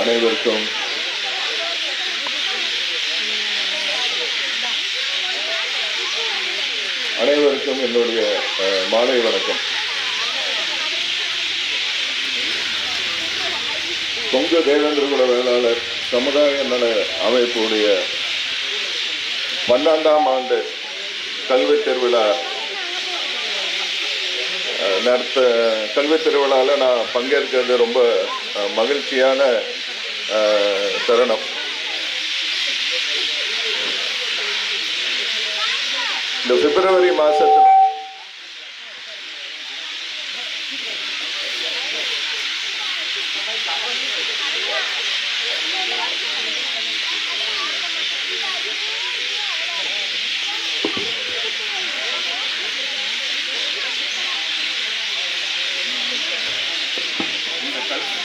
அனைவருக்கும் அனைவருக்கும் என்னுடைய மாலை வணக்கம். கொங்கு தேவேந்திர குல வேளாளர் சமுதாய நல அமைப்புடைய பன்னெண்டாம் ஆண்டு கல்வி திருவிழா நடத்த கல்வி திருவிழாவில் நான் பங்கேற்கிறது ரொம்ப மகிழ்ச்சியான தருணம் இந்த பிப்ரவரி மாதத்தில் Thank you. circle